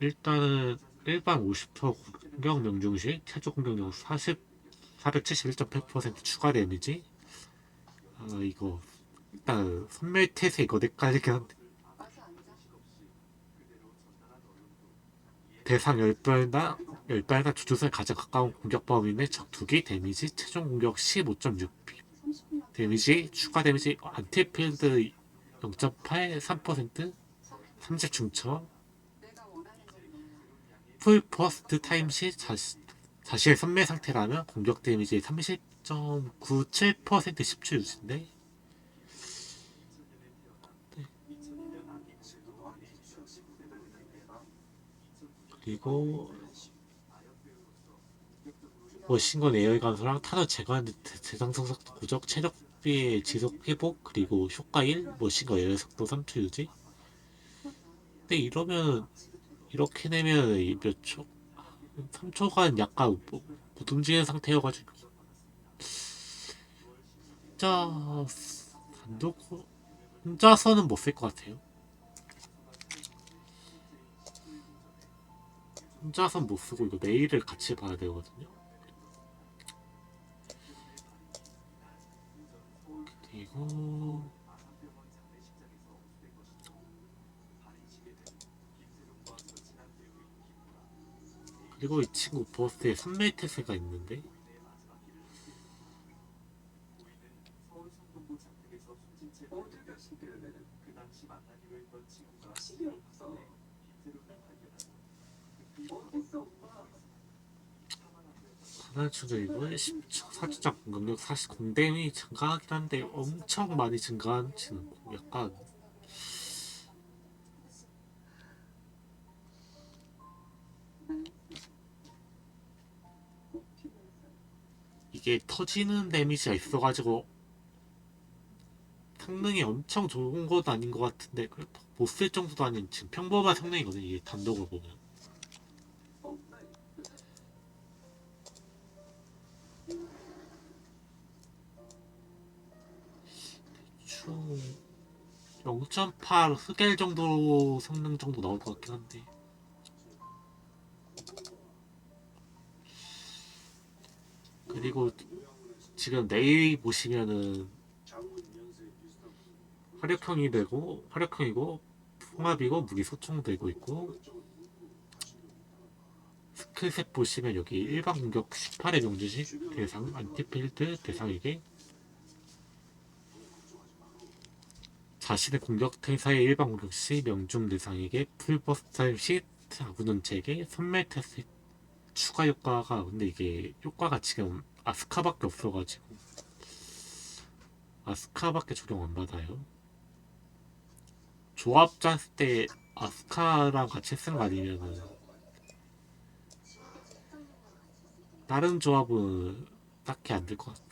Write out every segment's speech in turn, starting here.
일단은 일반 50% 공격 명중 시 최저 공격력 40 471.8% 추가 데미지. 아 이거 일단 선멸 태세 이거 내깔리긴 한데 대상 10발나 10발나 주주선에 가장 가까운 공격 범위내 적 2개 데미지 최종 공격 15.6 데미지 추가 데미지 안티필드 0.8 3% 30 중처 풀 버스트 타임 시 자시, 자신의 선매 상태라면 공격 데미지 30.97% 10초 유지인데 네. 그리고 머신건 에어의 감소랑 탄을 제거하는 대상 성속도 고적 체력비의 지속 회복 그리고 효과 1 머신건 에어의 속도 3초 유지 근데 이러면 이렇게 이몇 초? 3초간 약간 뭐- 못 움직이는 상태여가지고 혼자 단독 혼자서는 못 쓸 것 같아요. 혼자선 못 쓰고 이거 메일을 같이 봐야 되거든요. 그리고 그리고 이 친구 버스에 3메이 테스가 있는데? 하나주도 이거 10초 사주장 공격력 40 공댐이 증가하긴 한데 엄청 많이 증가하지는 않고 약간 이게 터지는 데미지가 있어가지고 성능이 엄청 좋은 것도 아닌 것 같은데 그렇다고 못쓸 정도도 아닌 지금 평범한 성능이거든요 이게 단독으로 보면. 대충 0.8 흑엘 정도 성능 정도 나올 것 같긴 한데 그리고 지금 네이 보시면은 화력형이 되고 화력형이고 풍압이고 무기 소총 되고 있고 스킬셋 보시면 여기 일반 공격 18의 명주시 대상 안티필드 대상에게. 자신의 공격 태사의 일반 공격 시 명중 대상에게 풀버스트 시 아군원체에게 선멸 테스트 추가 효과가 근데 이게 효과가 지금 아스카밖에 없어가지고 아스카밖에 적용 안 받아요. 조합 짰을 때 아스카랑 같이 쓴거 아니면은 다른 조합은 딱히 안 될 것 같아.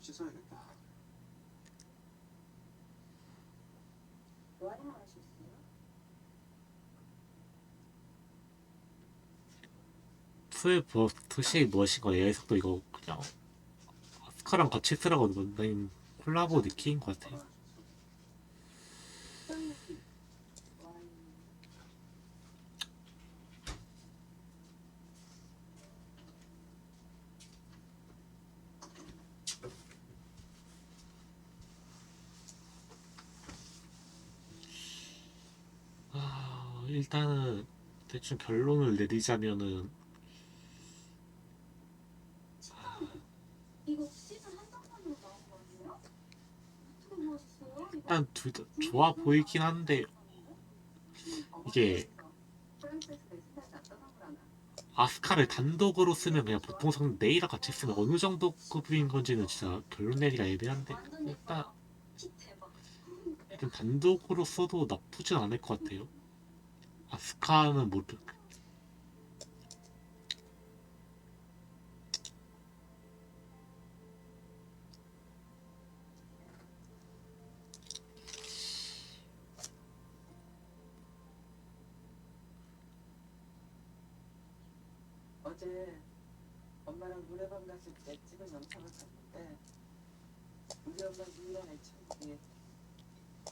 씻어야겠다. 풀 버스트 시 무엇인가 속도 이거 그냥 아스카랑 같이 쓰라고 만든 콜라보 느낌인 것 같아요. 아, 일단은 대충 결론을 내리자면은 이거 시즌 한정판으로 나온 거 아니에요? 어떻게 모았어요? 일단 둘 다 좋아 보이긴 한데 이게 아스카를 단독으로 쓰면 그냥 보통 성 네이랑 같이 쓰면 어느 정도 급인 건지는 진짜 결론 내리기가 애매한데 일단 일단 단독으로 써도 나쁘진 않을 것 같아요. 아스카는 모르 어제 엄마랑 노래방 갔을 때 찍은 영상을 봤는데 우리 엄마 1년에 친구이